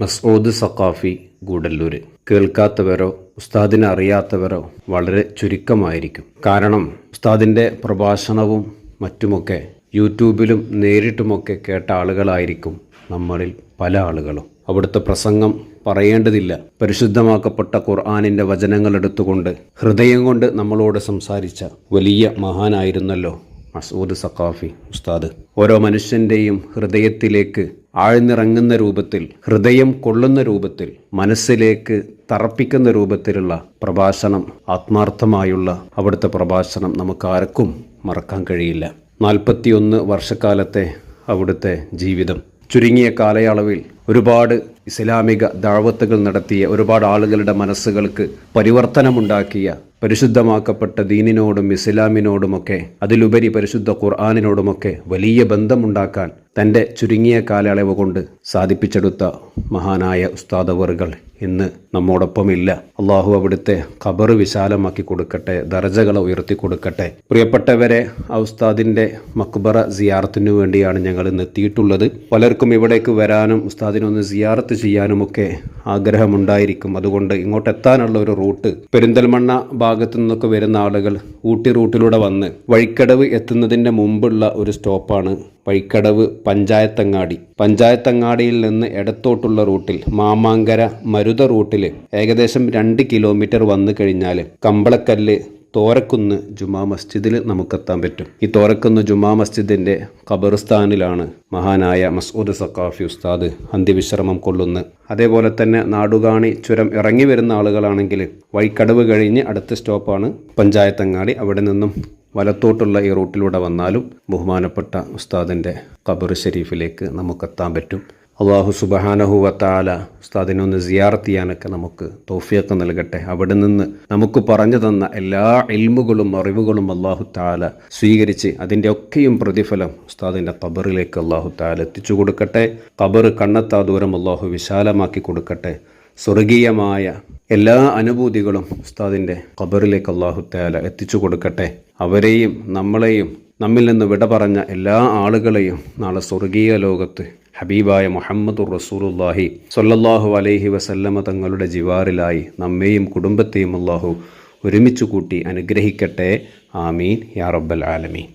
മസ്ഊദ് സഖാഫി ഗൂഡല്ലൂർ കേൾക്കാത്തവരോ ഉസ്താദിനെ അറിയാത്തവരോ വളരെ ചുരുക്കമായിരിക്കും. കാരണം ഉസ്താദിന്റെ പ്രഭാഷണവും മറ്റുമൊക്കെ യൂട്യൂബിലും നേരിട്ടുമൊക്കെ കേട്ട ആളുകളായിരിക്കും നമ്മളിൽ പല ആളുകളും. അവിടുത്തെ പ്രസംഗം പറയേണ്ടതില്ല. പരിശുദ്ധമാക്കപ്പെട്ട ഖുർആാനിന്റെ വചനങ്ങൾ എടുത്തുകൊണ്ട് ഹൃദയം കൊണ്ട് നമ്മളോട് സംസാരിച്ച വലിയ മഹാനായിരുന്നല്ലോ മസൂദ് സഖാഫി ഉസ്താദ്. ഓരോ മനുഷ്യന്റെയും ഹൃദയത്തിലേക്ക് ആഴ്ന്നിറങ്ങുന്ന രൂപത്തിൽ ഹൃദയം കൊള്ളുന്ന രൂപത്തിൽ മനസ്സിലേക്ക് തറപ്പിക്കുന്ന രൂപത്തിലുള്ള പ്രഭാഷണം ആത്മാർത്ഥമായുള്ള അവിടുത്തെ പ്രഭാഷണം നമുക്കാർക്കും മറക്കാൻ കഴിയില്ല. നാൽപ്പത്തിയൊന്ന് വർഷക്കാലത്തെ അവിടുത്തെ ജീവിതം. ചുരുങ്ങിയ കാലയളവിൽ ഒരുപാട് ഇസ്ലാമിക ദാവത്തുകൾ നടത്തിയ ഒരുപാട് ആളുകളുടെ മനസ്സുകൾക്ക് പരിവർത്തനമുണ്ടാക്കിയ പരിശുദ്ധമാക്കപ്പെട്ട ദീനിനോടും ഇസ്ലാമിനോടുമൊക്കെ അതിലുപരി പരിശുദ്ധ ഖുർആാനിനോടുമൊക്കെ വലിയ ബന്ധമുണ്ടാക്കാൻ തന്റെ ചുരുങ്ങിയ കാലയളവ് കൊണ്ട് സാധിപ്പിച്ചെടുത്ത മഹാനായ ഉസ്താദവറുകൾ ഇന്ന് നമ്മോടൊപ്പമില്ല. അള്ളാഹു അവിടുത്തെ ഖബർ വിശാലമാക്കി കൊടുക്കട്ടെ ദർജകളെ ഉയർത്തി കൊടുക്കട്ടെ. പ്രിയപ്പെട്ടവരെ ആ ഉസ്താദിന്റെ മക്ബറ സിയാറത്തിനു വേണ്ടിയാണ് ഞങ്ങൾ ഇന്ന് എത്തിയിട്ടുള്ളത്. പലർക്കും ഇവിടേക്ക് വരാനും ഉസ്താദിനൊന്ന് സിയാറത്ത് ചെയ്യാനുമൊക്കെ ആഗ്രഹമുണ്ടായിരിക്കും. അതുകൊണ്ട് ഇങ്ങോട്ട് എത്താനുള്ള ഒരു റൂട്ട് പെരിന്തൽമണ്ണ ഭാഗത്തു നിന്നൊക്കെ വരുന്ന ആളുകൾ ഊട്ടി റൂട്ടിലൂടെ വന്ന് വഴിക്കടവ് എത്തുന്നതിന്റെ മുമ്പുള്ള ഒരു സ്റ്റോപ്പാണ് വഴിക്കടവ് പഞ്ചായത്തങ്ങാടി. പഞ്ചായത്തങ്ങാടിയിൽ നിന്ന് ഇടത്തോട്ടുള്ള റൂട്ടിൽ മാമാങ്കര മരുത റൂട്ടിൽ ഏകദേശം രണ്ട് കിലോമീറ്റർ വന്നു കഴിഞ്ഞാൽ കമ്പളക്കല്ല് തോരക്കുന്ന് ജുമാ മസ്ജിദിൽ നമുക്കെത്താൻ പറ്റും. ഈ തോരക്കുന്ന് ജുമാ മസ്ജിദിന്റെ ഖബർസ്ഥാനിലാണ് മഹാനായ മസൂദ് സക്കാഫി ഉസ്താദ് അന്ത്യവിശ്രമം കൊള്ളുന്നത്. അതേപോലെ തന്നെ നാടുകാണി ചുരം ഇറങ്ങി വരുന്ന ആളുകളാണെങ്കിൽ വഴിക്കടവ് കഴിഞ്ഞ് അടുത്ത സ്റ്റോപ്പാണ് പഞ്ചായത്തങ്ങാടി. അവിടെ നിന്നും വലത്തോട്ടുള്ള ഈ റൂട്ടിലൂടെ വന്നാലും ബഹുമാനപ്പെട്ട ഉസ്താദിന്റെ ഖബർ ഷെരീഫിലേക്ക് നമുക്കെത്താൻ പറ്റും. അള്ളാഹു സുബഹാനഹുവത്താല ഉസ്താദിനെ ഒന്ന് ചെയ്യാനൊക്കെ നമുക്ക് തോഫിയൊക്കെ നൽകട്ടെ. അവിടെ നിന്ന് നമുക്ക് പറഞ്ഞു തന്ന എല്ലാ ഇൽമുകളും അറിവുകളും അള്ളാഹു താല സ്വീകരിച്ച് അതിന്റെ ഒക്കെയും പ്രതിഫലം ഉസ്താദിന്റെ ഖബറിലേക്ക് അള്ളാഹു താല എത്തിച്ചു കൊടുക്കട്ടെ. ഖബർ കണ്ണെത്താ ദൂരം അള്ളാഹു വിശാലമാക്കി കൊടുക്കട്ടെ. സ്വർഗീയമായ എല്ലാ അനുഭൂതികളും ഉസ്താദിന്റെ ഖബറിലേക്ക് അള്ളാഹു താല എത്തിച്ചു കൊടുക്കട്ടെ. അവരെയും നമ്മളെയും നമ്മിൽ നിന്ന് വിട പറഞ്ഞ എല്ലാ ആളുകളെയും നാളെ സ്വർഗീയ ലോകത്ത് ഹബീബായ മുഹമ്മദുർ റസൂലുല്ലാഹി സൊല്ലാഹു അലൈഹി വസല്ലമ തങ്ങളുടെ ജിവാറിലായി നമ്മെയും കുടുംബത്തെയും അള്ളാഹു ഒരുമിച്ച് കൂട്ടി അനുഗ്രഹിക്കട്ടെ. ആമീൻ. യാ റബ്ബൽ ആലമീൻ.